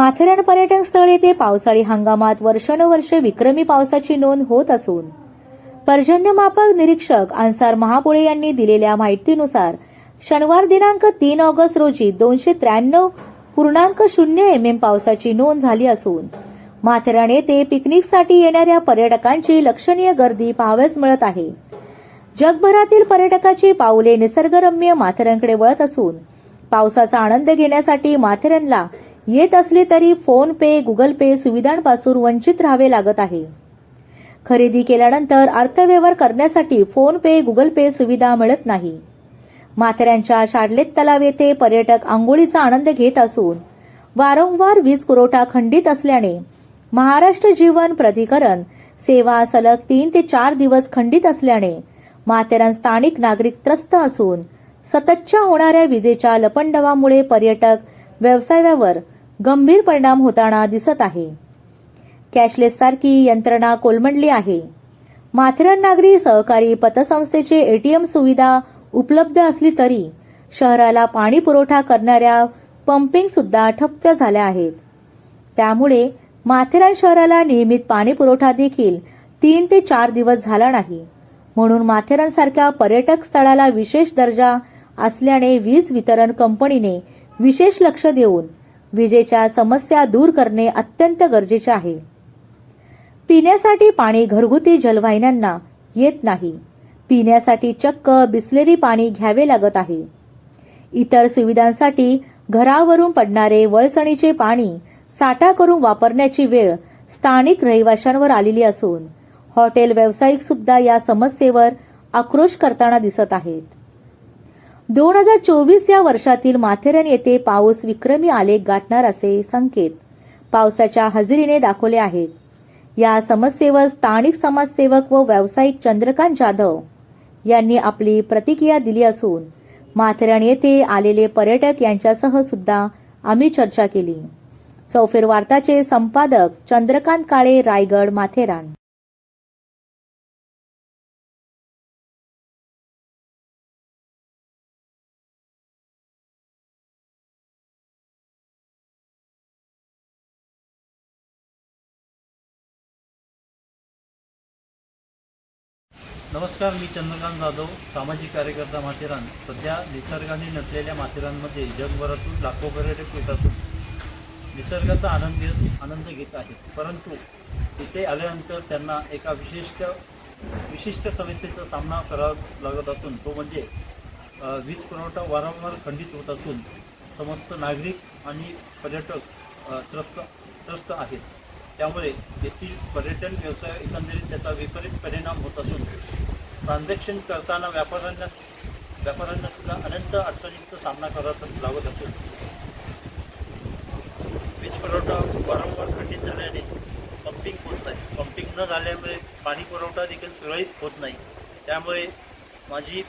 माथेरान पर्यटन स्थळ येथे पावसाळी हंगामात वर्षानुवर्षे विक्रमी पावसाची नोंद होत असून पर्जन्यमापक निरीक्षक अन्सार महापुळे यांनी दिलेल्या माहितीनुसार शनिवार दिनांक तीन ऑगस्ट रोजी दोनशे त्र्याण्णव पूर्णांक शून्य एम एम पावसाची नोंद झाली असून माथेरान येथे पिकनिकसाठी येणाऱ्या पर्यटकांची लक्षणीय गर्दी पाहावयास मिळत आहे. जगभरातील पर्यटकाची पाऊले निसर्गरम्य माथेरानकडे वळत असून पावसाचा आनंद घेण्यासाठी माथेरानला येत असले तरी फोन पे गुगल पे सुविधांपासून वंचित राहावे लागत आहे. खरेदी केल्यानंतर अर्थव्यवहार करण्यासाठी फोन पे गुगल पे सुविधा मिळत नाही. माथेरानच्या शाडलेत तलाव येथे पर्यटक आंघोळीचा आनंद घेत असून वारंवार वीज पुरवठा खंडित असल्याने महाराष्ट्र जीवन प्राधिकरण सेवा सलग तीन ते चार दिवस खंडित असल्याने माथेरान स्थानिक नागरिक त्रस्त असून सततच्या होणाऱ्या विजेच्या लपंडवामुळे पर्यटक व्यवसायावर गंभीर परिणाम होताना दिसत आहे. कॅशलेस सारखी यंत्रणा कोलमडली आहे. माथेरान नागरी सहकारी पतसंस्थेचे एटीएम सुविधा उपलब्ध असली तरी शहराला पाणी पुरवठा करणाऱ्या पंपिंग सुद्धा ठप्प झाल्या आहेत. त्यामुळे माथेरान शहराला नियमित पाणी पुरवठा देखील तीन ते चार दिवस झाला नाही. म्हणून माथेरानसारख्या पर्यटक स्थळाला विशेष दर्जा असल्याने वीज वितरण कंपनीने विशेष लक्ष देऊन विजेच्या समस्या दूर करणे अत्यंत गरजेचे आहे. पिण्यासाठी पाणी घरगुती जलवाहिन्यांना येत नाही. पिण्यासाठी चक्क बिसलेरी पाणी घ्यावे लागत आहे. इतर सुविधांसाठी घरावरून पडणारे वळसणीचे पाणी साठा करून वापरण्याची वेळ स्थानिक रहिवाशांवर आलेली असून हॉटेल व्यावसायिक सुद्धा या समस्येवर आक्रोश करताना दिसत आहेत. दोन हजार चोवीस या वर्षातील माथेरान येथे पाऊस विक्रमी आलेख गाठणार असे संकेत पावसाच्या हजेरीने दाखवले आहेत. या समस्येवर स्थानिक समाजसेवक व व्यावसायिक चंद्रकांत जाधव यांनी आपली प्रतिक्रिया दिली असून माथेरान येथे आलेले पर्यटक यांच्यासह सुद्धा आम्ही चर्चा केली. चौफेर वार्ताचे संपादक चंद्रकांत काळे रायगड माथेरान. नमस्कार मी चंद्रकांत जाधव सामाजिक कार्यकर्ता माथेरान. सध्या निसर्गाने नटलेल्या माथेरानमध्ये जगभरातून लाखो पर्यटक येत असून निसर्गाचा आनंद घेत आनंद घेत आहेत. परंतु तिथे आल्यानंतर त्यांना एका विशिष्ट विशिष्ट समस्येचा सामना करावा लागत असून तो म्हणजे वीज पुरवठा वारंवार खंडित होत असून समस्त नागरिक आणि पर्यटक त्रस्त त्रस्त आहेत. त्यामुळे येथील पर्यटन व्यवसाय एकंदरीत त्याचा विपरीत परिणाम होत असून ट्रान्झॅक्शन करताना व्यापाऱ्यांना व्यापाऱ्यांना सुद्धा अनंत अडचणींचा सामना करत लागत असून वीज पुरवठा वारंवार खंडित झाल्याने पंपिंग होत नाही. पंपिंग न झाल्यामुळे पाणी पुरवठा देखील सुरळीत होत नाही. त्यामुळे माझी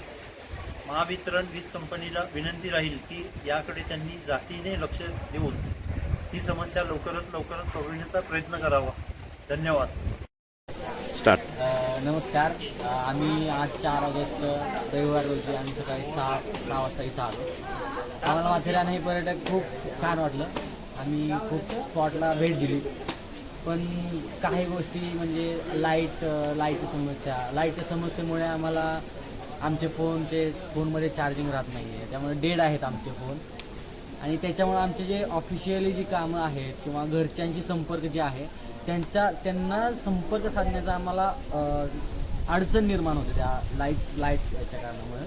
महावितरण वीज कंपनीला विनंती राहील की याकडे त्यांनी जातीने लक्ष देऊन ही समस्या लवकरात लवकर सोडवण्याचा प्रयत्न करावा. धन्यवाद. नमस्कार. आम्ही आज चार ऑगस्ट रविवार रोजी आम्ही सकाळी सहा सहा वाजता इथं आलो. आम्हाला माथेरान हे पर्यटक खूप छान वाटलं. आम्ही खूप स्पॉटला भेट दिली. पण काही गोष्टी म्हणजे लाइट लाईटची समस्या लाईटच्या समस्येमुळे आम्हाला आमचे फोनचे फोनमध्ये चार्जिंग राहत नाही आहे त्यामुळे डेड आहेत आमचे फोन. आणि त्याच्यामुळे आमचे जे ऑफिशियली जी कामं आहेत किंवा घरच्यांशी संपर्क जे आहे त्यांचा त्यांना संपर्क साधण्याचा आम्हाला अडचण निर्माण होते त्या लाइट लाइट याच्या कारणामुळे.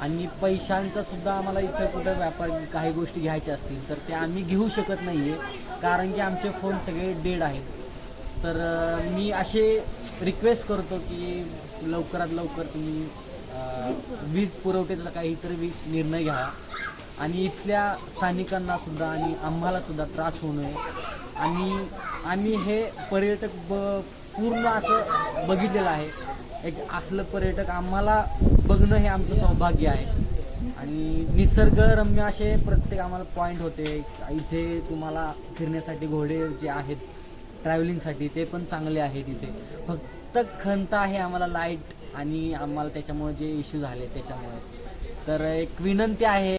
आणि पैशांचा सुद्धा आम्हाला इथं कुठं व्यापार काही गोष्टी घ्यायच्या असतील तर त्या आम्ही घेऊ शकत नाही आहे कारण की आमचे फोन सगळे डेड आहेत. तर मी असे रिक्वेस्ट करतो की लवकरात लवकर तुम्ही वीज पुरवठ्याचा काहीतरी वी निर्णय घ्या. आणि इथल्या स्थानिकांना सुद्धा आणि आम्हाला सुद्धा त्रास होऊ नये. आणि आम्ही हे पर्यटक ब पूर्ण असं बघितलेलं आहे. याचे असलं पर्यटक आम्हाला बघणं हे आमचं सौभाग्य आहे. आणि निसर्गरम्य असे प्रत्येक आम्हाला पॉईंट होते. इथे तुम्हाला फिरण्यासाठी घोडे जे आहेत ट्रॅव्हलिंगसाठी ते पण चांगले आहेत इथे. फक्त खंत आहे आम्हाला लाइट आणि आम्हाला त्याच्यामुळे जे इश्यू झाले त्याच्यामुळे. तर एक विनंती आहे